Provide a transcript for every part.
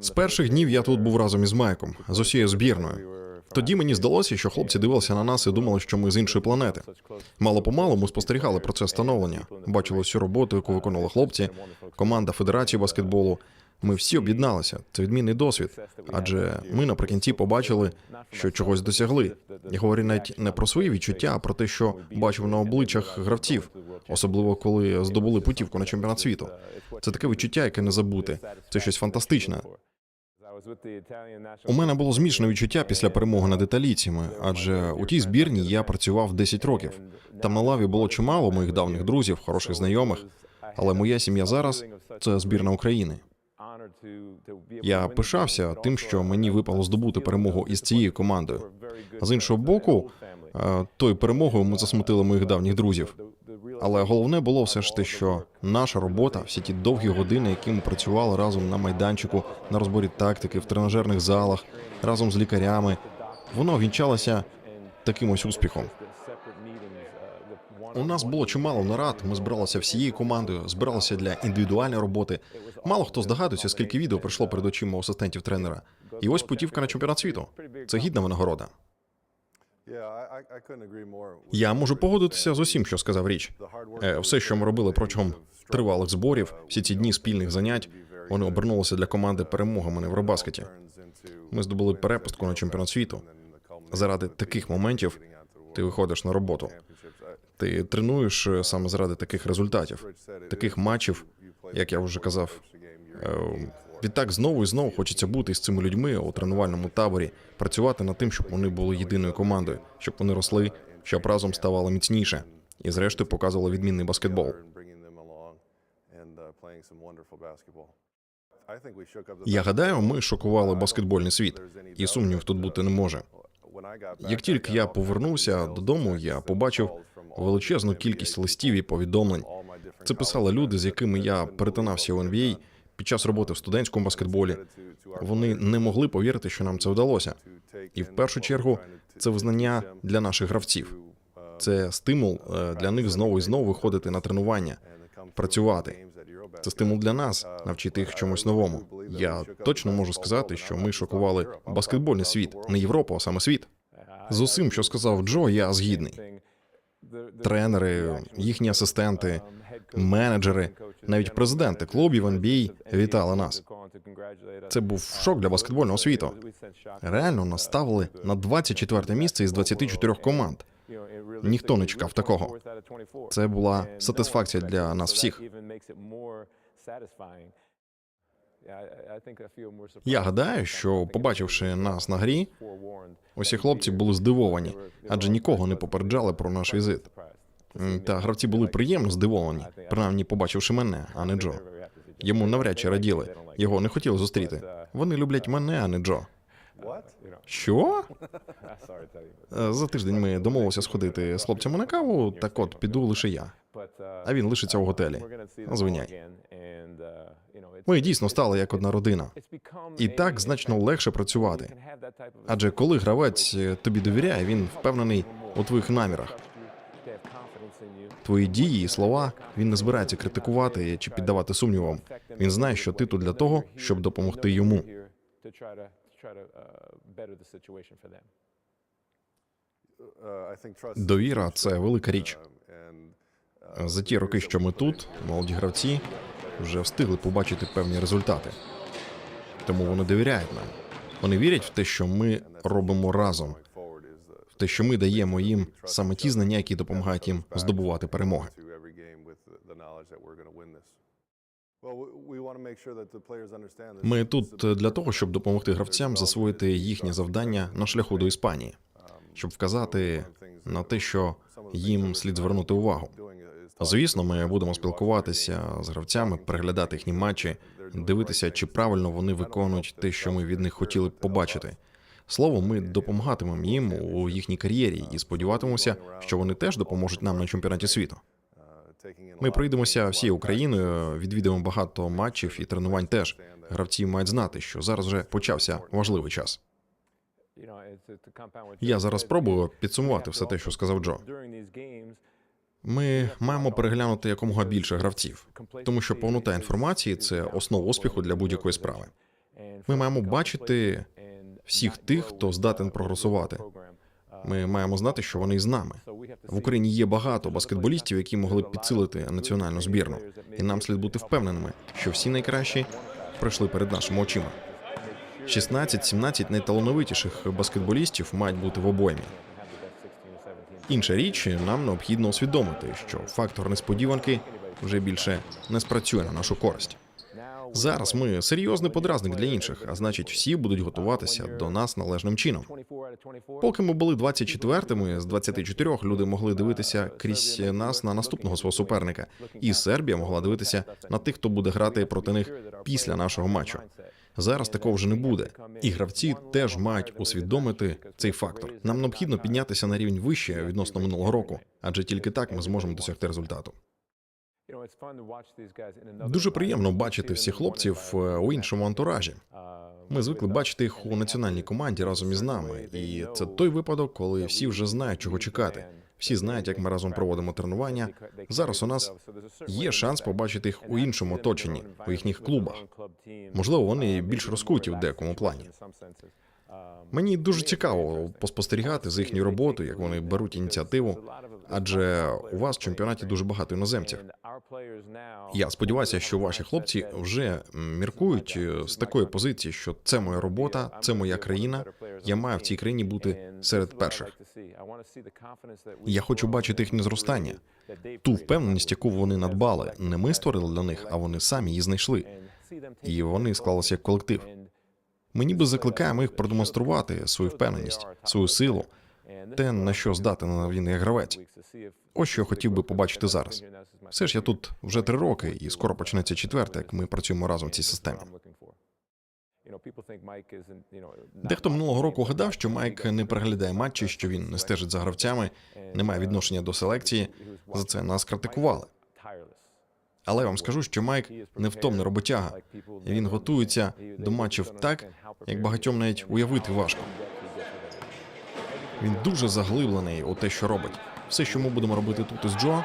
З перших днів я тут був разом із Майком, з усією збірною. Тоді мені здалося, що хлопці дивилися на нас і думали, що ми з іншої планети. Мало помалу ми спостерігали процес становлення, бачили всю роботу, яку виконували хлопці, команда Федерації баскетболу. Ми всі об'єдналися. Це відмінний досвід. Адже ми наприкінці побачили, що чогось досягли. Я говорю навіть не про свої відчуття, а про те, що бачив на обличчях гравців, особливо коли здобули путівку на чемпіонат світу. Це таке відчуття, яке не забути. Це щось фантастичне. У мене було змішане відчуття після перемоги над італійцями, адже у тій збірні я працював 10 років. Там на лаві було чимало моїх давніх друзів, хороших знайомих. Але моя сім'я зараз це збірна України. Я пишався тим, що мені випало здобути перемогу із цією командою. А з іншого боку, е, тою перемогою ми засмутили моїх давніх друзів. Але головне було все ж те, що наша робота, всі ті довгі години, які ми працювали разом на майданчику, на розборі тактики, в тренажерних залах, разом з лікарями, воно вінчалося таким ось успіхом. У нас було чимало нарад. Ми збиралися всією командою, збиралися для індивідуальної роботи. Мало хто здогадується, скільки відео прийшло перед очима асистентів тренера. І ось путівка на чемпіонат світу. Це гідна винагорода. Я можу погодитися з усім, що сказав річ. Е, Все, що ми робили протягом тривалих зборів, всі ці дні спільних занять, вони обернулися для команди перемогами на Євробаскеті. Ми здобули перепустку на чемпіонат світу. Заради таких моментів ти виходиш на роботу. Ти тренуєш е, саме заради таких результатів, таких матчів, як я вже казав. Е, Відтак знову і знову хочеться бути з цими людьми у тренувальному таборі, працювати над тим, щоб вони були єдиною командою, щоб вони росли, щоб разом ставали міцніше, і зрештою показували відмінний баскетбол. Я гадаю, ми шокували баскетбольний світ, і сумнівів тут бути не може. Як тільки я повернувся додому, я побачив величезну кількість листів і повідомлень. Це писали люди, з якими я перетинався у NBA під час роботи в студентському баскетболі. Вони не могли повірити, що нам це вдалося. І в першу чергу це визнання для наших гравців. Це стимул е, для них знову і знову виходити на тренування, працювати. Це стимул для нас навчити їх чомусь новому. Я точно можу сказати, що ми шокували баскетбольний світ, не Європу, а саме світ. З усім, що сказав Джо, я згідний. Тренери, їхні асистенти, менеджери, навіть президенти клубів NBA вітали нас. Це був шок для баскетбольного світу. Реально нас ставили на 24 місце із 24 команд. Ніхто не чекав такого. Це була сатисфакція для нас всіх. Я гадаю, що побачивши нас на грі, усі хлопці були здивовані, адже нікого не попереджали про наш візит. Та гравці були приємно здивовані, принаймні побачивши мене, а не Джо. Йому навряд чи раділи. Його не хотіли зустріти. Вони люблять мене, а не Джо. Що? Е, За тиждень ми домовилися сходити з хлопцями на каву. Так от піду лише я. А він лишиться в готелі. Звиняй. Ми дійсно стали як одна родина. І так значно легше працювати. Адже коли гравець е, тобі довіряє, він впевнений у твоїх намірах. Твої дії і слова він не збирається критикувати чи піддавати сумнівам. Він знає, що ти тут для того, щоб допомогти йому. Довіра це велика річ. За ті роки, що ми тут, молоді гравці вже встигли побачити певні результати. Тому вони довіряють нам. Вони вірять в те, що ми робимо разом, в те, що ми даємо їм саме ті знання, які допомагають їм здобувати перемоги. Ми тут для того, щоб допомогти гравцям засвоїти їхнє завдання на шляху до Іспанії, щоб вказати на те, що їм слід звернути увагу. Звісно, ми будемо спілкуватися з гравцями, переглядати їхні матчі, дивитися, чи правильно вони виконують те, що ми від них хотіли б побачити. Словом, ми допомагатимемо їм у їхній кар'єрі і сподіватимемося, що вони теж допоможуть нам на чемпіонаті світу. Ми пройдемося всією Україною, відвідаємо багато матчів і тренувань. Теж гравці мають знати, що зараз вже почався важливий час. Я зараз спробую підсумувати все те, що сказав Джо. Ми маємо переглянути якомога більше гравців, тому що повнота інформації це основа успіху для будь-якої справи. Ми маємо бачити всіх тих, хто здатен прогресувати. Ми маємо знати, що вони з нами. В Україні є багато баскетболістів, які могли б підсилити національну збірну, і нам слід бути впевненими, що всі найкращі пройшли перед нашими очима. 16-17 найталановитіших баскетболістів мають бути в обоймі. Інша річ, нам необхідно усвідомити, що фактор несподіванки вже більше не спрацює на нашу користь. Зараз ми серйозний подразник для інших, а значить, всі будуть готуватися до нас належним чином. Поки ми були 24-ми, з 24 люди могли дивитися крізь нас на наступного свого суперника, і Сербія могла дивитися на тих, хто буде грати проти них після нашого матчу. Зараз такого вже не буде, і гравці теж мають усвідомити цей фактор. Нам необхідно піднятися на рівень вище відносно минулого року, адже тільки так ми зможемо досягти результату. Дуже приємно бачити всіх хлопців е, у іншому антуражі. Ми звикли бачити їх у національній команді разом із нами, і це той випадок, коли всі вже знають, чого чекати. Всі знають, як ми разом проводимо тренування. Зараз у нас є шанс побачити їх у іншому оточенні, у їхніх клубах. Можливо, вони більш розкуті в деякому плані. Мені дуже цікаво поспостерігати за їхньою роботою, як вони беруть ініціативу, адже у вас в чемпіонаті дуже багато іноземців. Я сподіваюся, що ваші хлопці вже міркують е, з такої позиції, що це моя робота, це моя країна. Я маю в цій країні бути серед перших. Я хочу бачити їхнє зростання, ту впевненість, яку вони надбали. Не ми створили для них, а вони самі її знайшли. І вони склалися як колектив. Ми ніби закликаємо їх продемонструвати свою впевненість, свою силу, те, на що здатен він як гравець. Ось що я хотів би побачити зараз. Все ж я тут вже три роки, і скоро почнеться четверте, як ми працюємо разом в цій системі. Дехто минулого року гадав, що Майк не переглядає матчі, що він не стежить за гравцями, не має відношення до селекції. За це нас критикували. Але я вам скажу, що Майк невтомний роботяга. Він готується до матчів так, як багатьом навіть уявити важко. Він дуже заглиблений у те, що робить. Все, що ми будемо робити тут із Джо,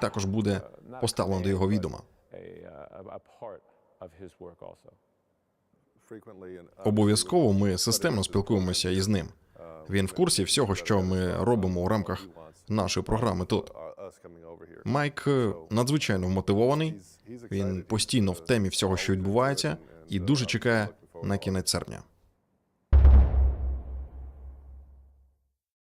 також буде поставлено до його відома. Обов'язково ми системно спілкуємося із ним. Він в курсі всього, що ми робимо у рамках нашої програми тут. Майк е, надзвичайно вмотивований. Він постійно в темі всього, що відбувається, і дуже чекає на кінець серпня.